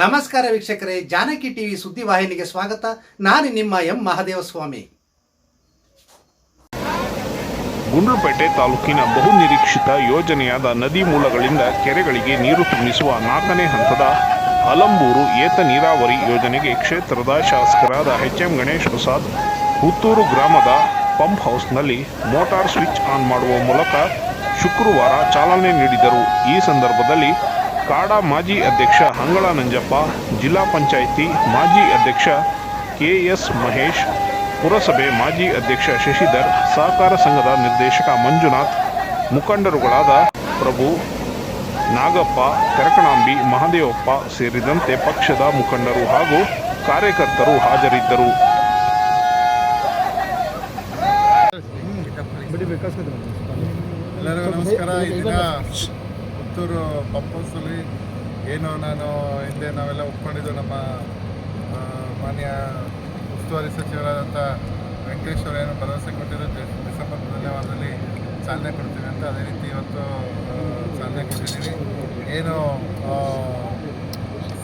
ನಮಸ್ಕಾರ ವೀಕ್ಷಕರೇ, ಜಾನಕಿ ಟಿವಿ ಸುದ್ದಿವಾಹಿನಿಗೆ ಸ್ವಾಗತ. ನಾನು ನಿಮ್ಮ ಎಂ ಮಹದೇವಸ್ವಾಮಿ. ಗುಂಡ್ಲುಪೇಟೆ ತಾಲೂಕಿನ ಬಹುನಿರೀಕ್ಷಿತ ಯೋಜನೆಯಾದ ನದಿ ಮೂಲಗಳಿಂದ ಕೆರೆಗಳಿಗೆ ನೀರು ತುಂಬಿಸುವ ನಾಲ್ಕನೇ ಹಂತದ ಅಲಂಬೂರು ಏತ ನೀರಾವರಿ ಯೋಜನೆಗೆ ಕ್ಷೇತ್ರದ ಶಾಸಕರಾದ ಎಚ್ ಎಂ ಗಣೇಶ್ ಪ್ರಸಾದ್ ಹುತ್ತೂರು ಗ್ರಾಮದ ಪಂಪ್ ಹೌಸ್ನಲ್ಲಿ ಮೋಟಾರ್ ಸ್ವಿಚ್ ಆನ್ ಮಾಡುವ ಮೂಲಕ ಶುಕ್ರವಾರ ಚಾಲನೆ ನೀಡಿದರು. ಈ ಸಂದರ್ಭದಲ್ಲಿ ಕಾಡಾ ಮಾಜಿ ಅಧ್ಯಕ್ಷ ಹಂಗಳ ನಂಜಪ್ಪ, ಜಿಲ್ಲಾ ಪಂಚಾಯಿತಿ ಮಾಜಿ ಅಧ್ಯಕ್ಷ ಕೆಎಸ್ ಮಹೇಶ್, ಪುರಸಭೆ ಮಾಜಿ ಅಧ್ಯಕ್ಷ ಶಶಿಧರ್, ಸಹಕಾರ ಸಂಘದ ನಿರ್ದೇಶಕ ಮಂಜುನಾಥ್, ಮುಖಂಡರುಗಳಾದ ಪ್ರಭು ನಾಗಪ್ಪ ಕರಕಣಾಂಬಿ ಮಹದೇವಪ್ಪ ಸೇರಿದಂತೆ ಪಕ್ಷದ ಮುಖಂಡರು ಹಾಗೂ ಕಾರ್ಯಕರ್ತರು ಹಾಜರಿದ್ದರು. ಎಲ್ಲರಿಗೂ ನಮಸ್ಕಾರ. ಪುತ್ತೂರು ಪಂಪ್ ಹೌಸಲ್ಲಿ ಏನು ನಾನು ಹಿಂದೆ ನಾವೆಲ್ಲ ಒಪ್ಕೊಂಡಿದ್ದು ನಮ್ಮ ಮಾನ್ಯ ಉಸ್ತುವಾರಿ ಸಚಿವರಾದಂಥ ವೆಂಕಟೇಶ್ವರ ಏನು ಭರವಸೆ ಕೊಟ್ಟಿದ್ದು ಡಿಸೆಂಬರ್ ಮೊದಲನೇ ವಾರದಲ್ಲಿ ಚಾಲನೆ ಕೊಡ್ತೀವಿ ಅಂತ ಅದೇ ರೀತಿ ಇವತ್ತು ಚಾಲನೆ ಕೊಟ್ಟಿದ್ದೀವಿ. ಏನು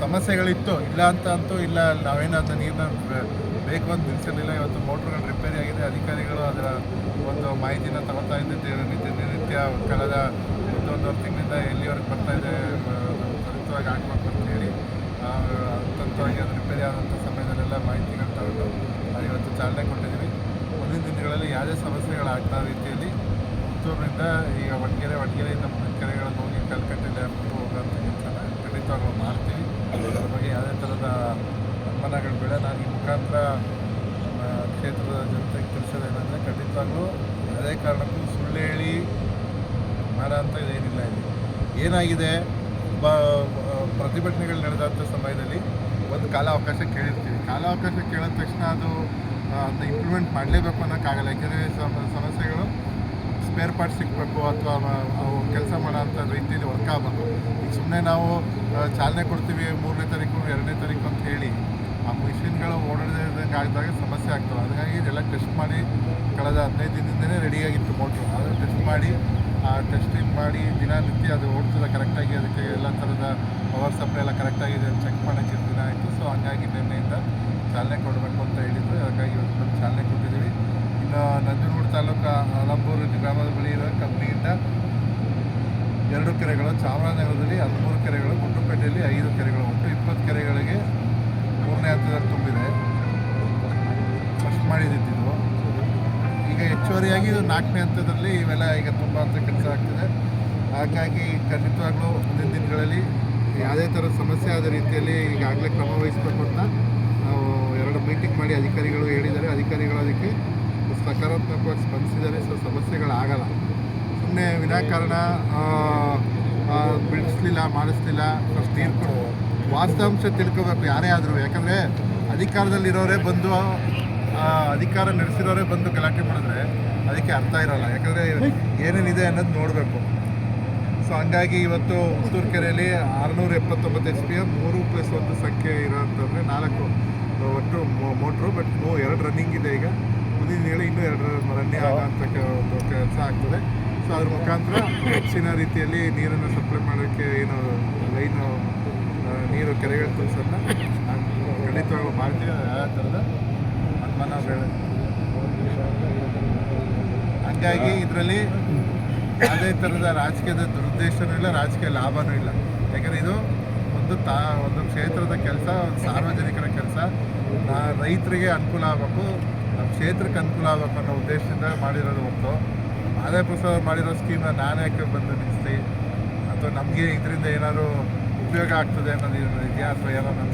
ಸಮಸ್ಯೆಗಳಿತ್ತು, ಇಲ್ಲ ಅಂತ ಅಂತೂ ಇಲ್ಲ, ನಾವೇನು ಅದನ್ನ ನೀರನ್ನ ಬೇಕು ಅಂತ ನಿಲ್ಲಿಸಿರಲಿಲ್ಲ ಇವತ್ತು ಮೋಟ್ರ್ಗಳು ರಿಪೇರಿ ಆಗಿದೆ. ಅಧಿಕಾರಿಗಳು ಅದರ ಒಂದು ಮಾಹಿತಿನ ತಗೋತಾ ಇದ್ದಿದ್ದು ನಿತ್ಯ ಕಳೆದ ಒಂದೂವರೆ ತಿಂಗಳಿಂದ ಎಲ್ಲಿವರೆಗೆ ಬರ್ತಾ ಇದೆ ತ್ವರಿತವಾಗಿ ಆಗ್ಬೇಕು ಅಂತ ಹೇಳಿ ಆ, ಹಂತವಾಗಿ ಅದು ರಿಪೇರಿ ಆದಂಥ ಸಮಯದಲ್ಲೆಲ್ಲ ಮಾಹಿತಿಗಳು ತಗೊಂಡು ಅದು ಇವತ್ತು ಚಾಲನೆ ಕೊಟ್ಟಿದ್ದೀವಿ. ಮುಂದಿನ ದಿನಗಳಲ್ಲಿ ಯಾವುದೇ ಸಮಸ್ಯೆಗಳಾಗ್ತಾ ರೀತಿಯಲ್ಲಿ ಪುತ್ತೂರಿನಿಂದ ಈಗ ಒಣಗೆರೆ ಒಣಗೆರೆಯಿಂದ ಮುಂದಿನ ಕೆರೆಗಳನ್ನು ಹೋಗಿ ಕಲ್ಕಟ್ಟೆಯಲ್ಲಿ ಡ್ಯಾಮ್ಗೂ ಹೋಗೋಂಥ ಕೆಲಸನ ಖಂಡಿತವಾಗ್ಲೂ ಮಾಡ್ತೀವಿ. ಅದರ ಬಗ್ಗೆ ಯಾವುದೇ ಥರದ ಅನುಮಾನಗಳು ಬೇಡ. ನಾನು ಈ ಮುಖಾಂತರ ಕ್ಷೇತ್ರದ ಜನತೆಗೆ ತಿಳಿಸೋದೇನೆಂದರೆ ಖಂಡಿತವಾಗ್ಲೂ ಯಾವುದೇ ಕಾರಣಕ್ಕೂ ಸುಳ್ಳು ಹೇಳಿ ಮಾಡೋ ಅಂತ ಇದೇನಿಲ್ಲ ಇಲ್ಲಿ. ಏನಾಗಿದೆ? ಬ ಪ್ರತಿಭಟನೆಗಳು ನಡೆದಂಥ ಸಮಯದಲ್ಲಿ ಒಂದು ಕಾಲಾವಕಾಶ ಕೇಳಿರ್ತೀವಿ. ಕಾಲಾವಕಾಶ ಕೇಳಿದ ತಕ್ಷಣ ಅದು ಅಂತ ಇಂಪ್ಲಿಮೆಂಟ್ ಮಾಡಲೇಬೇಕು ಅನ್ನೋಕ್ಕಾಗಲ್ಲ. ಯಾಕೆಂದರೆ ಸಮಸ್ಯೆಗಳು ಸ್ಪೇರ್ ಪಾರ್ಟ್ ಸಿಗಬೇಕು ಅಥವಾ ಅವು ಕೆಲಸ ಮಾಡೋಂಥ ರೀತಿಯಲ್ಲಿ ವರ್ಕ್ ಆಗಬೇಕು ಈಗ ಸುಮ್ಮನೆ ನಾವು ಚಾಲನೆ ಕೊಡ್ತೀವಿ ಮೂರನೇ ತಾರೀಕು, ಎರಡನೇ ತಾರೀಕು ಅಂತ ಹೇಳಿ, ಆ ಮಿಷಿನ್ಗಳು ಓಡಾಡದಂಗೆ ಆಗಿದಾಗ ಸಮಸ್ಯೆ ಆಗ್ತವೆ ಹಾಗಾಗಿ ಇದೆಲ್ಲ ಟೆಸ್ಟ್ ಮಾಡಿ ಕಳೆದ ಹದಿನೈದು ದಿನದಿಂದಲೇ ರೆಡಿಯಾಗಿತ್ತು ಮೋಟ್ರು ಅದನ್ನು ಟೆಸ್ಟ್ ಮಾಡಿ ಆ ಟೆಸ್ಟಿಂಗ್ ಮಾಡಿ ದಿನನಿತ್ಯ ಅದು ಓಡ್ತದೆ ಕರೆಕ್ಟಾಗಿ ಅದಕ್ಕೆ ಎಲ್ಲ ಥರದ ಪವರ್ ಸಪ್ಲೈ ಎಲ್ಲ ಕರೆಕ್ಟಾಗಿದೆ ಅಂತ ಚೆಕ್ ಮಾಡೋಕ್ಕೆ ದಿನ ಆಯಿತು. ಸೊ ಹಂಗಾಗಿ ನಿನ್ನೆಯಿಂದ ಚಾಲನೆ ಕೊಡಬೇಕು ಅಂತ ಹೇಳಿದ್ರು. ಅದಕ್ಕಾಗಿ ಇವತ್ತು ಚಾಲನೆ ಕೊಟ್ಟಿದ್ದೀವಿ. ಇನ್ನು ನಂಜನಗೂಡು ತಾಲೂಕು ಅಲಂಬೂರು ಗ್ರಾಮದ ಬಳಿ ಇರೋ ಕಂಪ್ನಿಯಿಂದ ಎರಡು ಕೆರೆಗಳು, ಚಾಮರಾಜನಗರದಲ್ಲಿ ಹದಿಮೂರು ಕೆರೆಗಳು ಗುಂಡುಪೇಟೆಯಲ್ಲಿ ಐದು ಕೆರೆಗಳು. ಒಟ್ಟು ಇಪ್ಪತ್ತು ಕೆರೆಗಳಿಗೆ ಮೂರನೇ ಹತ್ತಿರ ತುಂಬಿದೆ. ಫಸ್ಟ್ ಮಾಡಿದ್ದಿದ್ದು ಈಗ ಹೆಚ್ಚುವರಿಯಾಗಿ ಇದು ನಾಲ್ಕನೇ ಹಂತದಲ್ಲಿ ಇವೆಲ್ಲ ಈಗ ತುಂಬ ಅಂತ ಕೆಲಸ ಆಗ್ತಿದೆ. ಹಾಗಾಗಿ ಖಂಡಿತವಾಗ್ಲೂ ಮುಂದಿನ ದಿನಗಳಲ್ಲಿ ಯಾವುದೇ ಥರದ ಸಮಸ್ಯೆ ಆದ ರೀತಿಯಲ್ಲಿ ಈಗಾಗಲೇ ಕ್ರಮ ವಹಿಸಬೇಕು ಅಂತ ನಾವು ಎರಡು ಮೀಟಿಂಗ್ ಮಾಡಿ ಅಧಿಕಾರಿಗಳು ಹೇಳಿದ್ದಾರೆ. ಅಧಿಕಾರಿಗಳು ಅದಕ್ಕೆ ಸಕಾರಾತ್ಮಕವಾಗಿ ಸ್ಪಂದಿಸಿದ್ದಾರೆ. ಸೊ ಸಮಸ್ಯೆಗಳಾಗಲ್ಲ. ಸುಮ್ಮನೆ ವಿನಾಕಾರಣ ಬಿಡಿಸ್ಲಿಲ್ಲ, ಮಾಡಿಸ್ಲಿಲ್ಲ ಫಸ್ಟ್ ನೀರು ಕೊಡು ವಾಸ್ತವಾಂಶ ತಿಳ್ಕೊಬೇಕು ಯಾರೇ ಆದರೂ. ಯಾಕಂದರೆ ಅಧಿಕಾರದಲ್ಲಿರೋರೇ ಬಂದು ಆ, ಅಧಿಕಾರ ನಡೆಸಿರೋರೇ ಬಂದು ಗಲಾಟೆ ಮಾಡಿದ್ರೆ ಅದಕ್ಕೆ ಅರ್ಥ ಇರೋಲ್ಲ. ಯಾಕಂದರೆ ಏನೇನಿದೆ ಅನ್ನೋದು ನೋಡಬೇಕು. ಸೊ ಹಂಗಾಗಿ ಇವತ್ತು ಹುತ್ತೂರು ಕೆರೆಯಲ್ಲಿ ಆರುನೂರ ಎಪ್ಪತ್ತೊಂಬತ್ತು ಎಚ್ ಪಿ ಮೂರು ಪ್ಲಸ್ ಒಂದು ಸಂಖ್ಯೆ ಇರೋಂಥದ್ರೆ ನಾಲ್ಕು ಒಟ್ಟು ಮೋಟ್ರು ಬಟ್ ಮೂ ಎರಡು ರನ್ನಿಂಗ್ ಇದೆ ಈಗ. ಮುಂದಿನ ಹೇಳಿ ಇನ್ನೂ ಎರಡು ರನ್ನಿಂಗ್ ಆಗೋಂಥ ಒಂದು ಕೆಲಸ ಆಗ್ತದೆ. ಸೊ ಅದ್ರ ಮುಖಾಂತರ ಹೆಚ್ಚಿನ ರೀತಿಯಲ್ಲಿ ನೀರನ್ನು ಸಪ್ಲೈ ಮಾಡೋಕ್ಕೆ ಏನು ಲೈನು ನೀರು ಕೆರೆಗಳು ಕೆಲಸನ ಖಂಡಿತವಾಗ್ಲೂ ಮಾಡ್ತೀವಿ ಆ ಯಾವ ಥರದ ಬೇಡ ಹಂಗಾಗಿ ಇದರಲ್ಲಿ ಯಾವುದೇ ಥರದ ರಾಜಕೀಯದ ದುರುದ್ದೇಶನೂ ಇಲ್ಲ, ರಾಜಕೀಯ ಲಾಭನೂ ಇಲ್ಲ. ಯಾಕಂದರೆ ಇದು ಒಂದು ತಾ, ಒಂದು ಕ್ಷೇತ್ರದ ಕೆಲಸ, ಒಂದು ಸಾರ್ವಜನಿಕರ ಕೆಲಸ. ರೈತರಿಗೆ ಅನುಕೂಲ ಆಗಬೇಕು ನಮ್ಮ ಕ್ಷೇತ್ರಕ್ಕೆ ಅನುಕೂಲ ಆಗಬೇಕು ಅನ್ನೋ ಉದ್ದೇಶದಿಂದ ಮಾಡಿರೋದು ಹೊತ್ತು ಮಾದೇ ಪ್ರಸಾದ್ ಮಾಡಿರೋ ಸ್ಕೀಮ್ನ ನಾನು ಯಾಕೆ ಬಂದು ನಿಲ್ಲಿಸ್ತಿ ಅಥವಾ ನಮಗೆ ಇದರಿಂದ ಏನಾದರೂ ಉಪಯೋಗ ಆಗ್ತದೆ ಅನ್ನೋದು ಇದೆಯಾ ಅಥವಾ ಏನೋ ನಮ್ಮ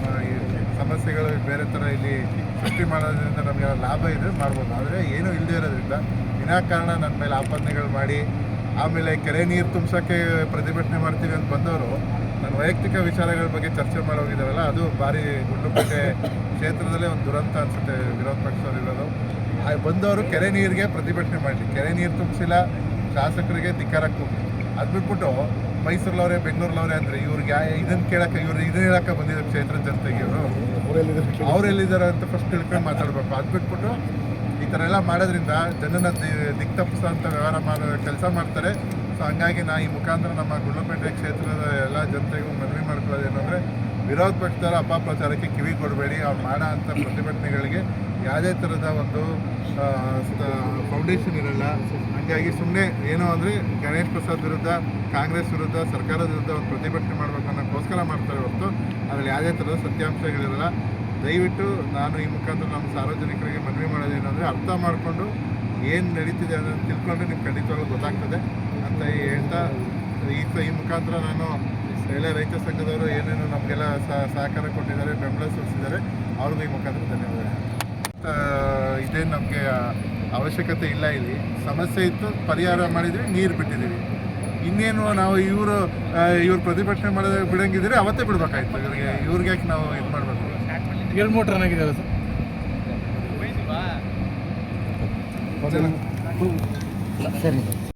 ಸಮಸ್ಯೆಗಳು ಬೇರೆ ಥರ ಇಲ್ಲಿ ಸೃಷ್ಟಿ ಮಾಡೋದ್ರಿಂದ ನಮಗೆ ಲಾಭ ಇದೆ ಮಾಡ್ಬೋದು. ಆದರೆ ಏನೂ ಇಲ್ಲದೆ ಇರೋದ್ರಿಂದ ವಿನಾಕಾರಣ ನನ್ನ ಮೇಲೆ ಆಪಾದನೆಗಳು ಮಾಡಿ, ಆಮೇಲೆ ಕೆರೆ ನೀರು ತುಂಬಿಸೋಕ್ಕೆ ಪ್ರತಿಭಟನೆ ಮಾಡ್ತೀವಿ ಅಂತ ಬಂದವರು ನನ್ನ ವೈಯಕ್ತಿಕ ವಿಚಾರಗಳ ಬಗ್ಗೆ ಚರ್ಚೆ ಮಾಡೋಗಿದ್ದಾರಲ್ಲ ಅದು ಭಾರಿ ಗುಂಡುಪೇಟೆ ಕ್ಷೇತ್ರದಲ್ಲೇ ಒಂದು ದುರಂತ ಅನಿಸುತ್ತೆ ವಿರೋಧ ಪಕ್ಷದವ್ರು ಇರೋದು. ಬಂದವರು ಕೆರೆ ನೀರಿಗೆ ಪ್ರತಿಭಟನೆ ಮಾಡಲಿ. ಕೆರೆ ನೀರು ತುಂಬಿಸಿಲ್ಲ, ಶಾಸಕರಿಗೆ ಧಿಕ್ಕಾರಕ್ಕೆ ಹೋಗಿ ಅದು ಬಿಟ್ಬಿಟ್ಟು ಮೈಸೂರಲ್ಲವ್ರೆ ಬೆಂಗಳೂರಲ್ಲವ್ರೆ ಅಂದರೆ ಇವ್ರಿಗೆ ಇದನ್ನು ಕೇಳೋಕ್ಕೆ ಇವ್ರು ಇದನ್ನ ಹೇಳಕ್ಕೆ ಬಂದಿದ್ದಾರೆ ಕ್ಷೇತ್ರದ ಜನತೆಗೆ ಇವರು ಅವ್ರು ಎಲ್ಲಿದ್ದಾರೆ ಅಂತ ಫಸ್ಟ್ ತಿಳ್ಕೊಂಡು ಮಾತಾಡಬೇಕು. ಅದು ಬಿಟ್ಬಿಟ್ಟು ಈ ಥರ ಎಲ್ಲ ಮಾಡೋದ್ರಿಂದ ಜನನ ದಿ- ದಿಕ್ ತಪ್ಪಿಸೋಂಥ ವ್ಯವಹಾರ ಮಾಡೋ, ಕೆಲಸ ಮಾಡ್ತಾರೆ. ಸೊ ಹಂಗಾಗಿ ನಾ ಈ ಮುಖಾಂತರ ನಮ್ಮ ಗುಂಡ್ಲುಪೇಟೆ ಕ್ಷೇತ್ರದ ಎಲ್ಲ ಜನತೆಗೂ ಮನವಿ ಮಾಡ್ಕೊಳ್ಳೋದು ಏನಂದರೆ ವಿರೋಧ ಪಕ್ಷದವರ ಅಪಪ್ರಚಾರಕ್ಕೆ ಕಿವಿ ಕೊಡಬೇಡಿ ಅವ್ರು ಮಾಡೋ ಅಂಥ ಪ್ರತಿಭಟನೆಗಳಿಗೆ ಯಾವುದೇ ಥರದ ಒಂದು ಫೌಂಡೇಶನ್ ಇರಲ್ಲ. ಹಾಗಾಗಿ ಸುಮ್ಮನೆ ಏನೋ ಅಂದರೆ ಗಣೇಶ್ ಪ್ರಸಾದ್ ವಿರುದ್ಧ, ಕಾಂಗ್ರೆಸ್ ವಿರುದ್ಧ, ಸರ್ಕಾರದ ವಿರುದ್ಧ ಒಂದು ಪ್ರತಿಭಟನೆ ಮಾಡಬೇಕನ್ನೋಕ್ಕೋಸ್ಕರ ಮಾಡ್ತಾರೆ ಹೊರತು ಅದರಲ್ಲಿ ಯಾವುದೇ ಥರದ ಸತ್ಯಾಂಶಗಳಿರಲ್ಲ. ದಯವಿಟ್ಟು ನಾನು ಈ ಮುಖಾಂತರ ನಮ್ಮ ಸಾರ್ವಜನಿಕರಿಗೆ ಮನವಿ ಮಾಡೋದೇನಂದರೆ ಅರ್ಥ ಮಾಡಿಕೊಂಡು ಏನು ನಡೀತಿದೆ ಅನ್ನೋದು ತಿಳ್ಕೊಂಡ್ರೆ ನಿಮ್ಗೆ ಖಂಡಿತವಾಗ್ಲೂ ಗೊತ್ತಾಗ್ತದೆ ಅಂತ ಹೇಳ್ತಾ, ಈ ಈ ಮುಖಾಂತರ ನಾನು ಎಲ್ಲ ರೈತ ಸಂಘದವರು ಏನೇನು ನಮಗೆಲ್ಲ ಸಹಕಾರ ಕೊಟ್ಟಿದ್ದಾರೆ, ಬೆಂಬಲ ಸೂಚಿಸಿದ್ದಾರೆ ಅವ್ರಿಗೂ ಈ ಮುಖಾಂತರ ಧನ್ಯವಾದ ಇದೇನು ನಮಗೆ ಅವಶ್ಯಕತೆ ಇಲ್ಲ ಇಲ್ಲಿ. ಸಮಸ್ಯೆ ಇತ್ತು ಪರಿಹಾರ ಮಾಡಿದ್ವಿ ನೀರು ಬಿಟ್ಟಿದ್ದೀವಿ. ಇನ್ನೇನು ನಾವು ಇವರು ಇವ್ರು ಪ್ರತಿಭಟನೆ ಮಾಡೋದ ಬಿಡಂಗಿದ್ರೆ ಅವತ್ತೇ ಬಿಡಬೇಕಾಯ್ತು. ಇವ್ರಿಗೆ ಇವ್ರಿಗೆ ಯಾಕೆ ನಾವು ಇದು ಮಾಡಬೇಕು? ಎರಡು ಮೋಟ್ರ್ ಏನಾಗಿದ್ದಾರೆ ಸರ್? ಸರಿ.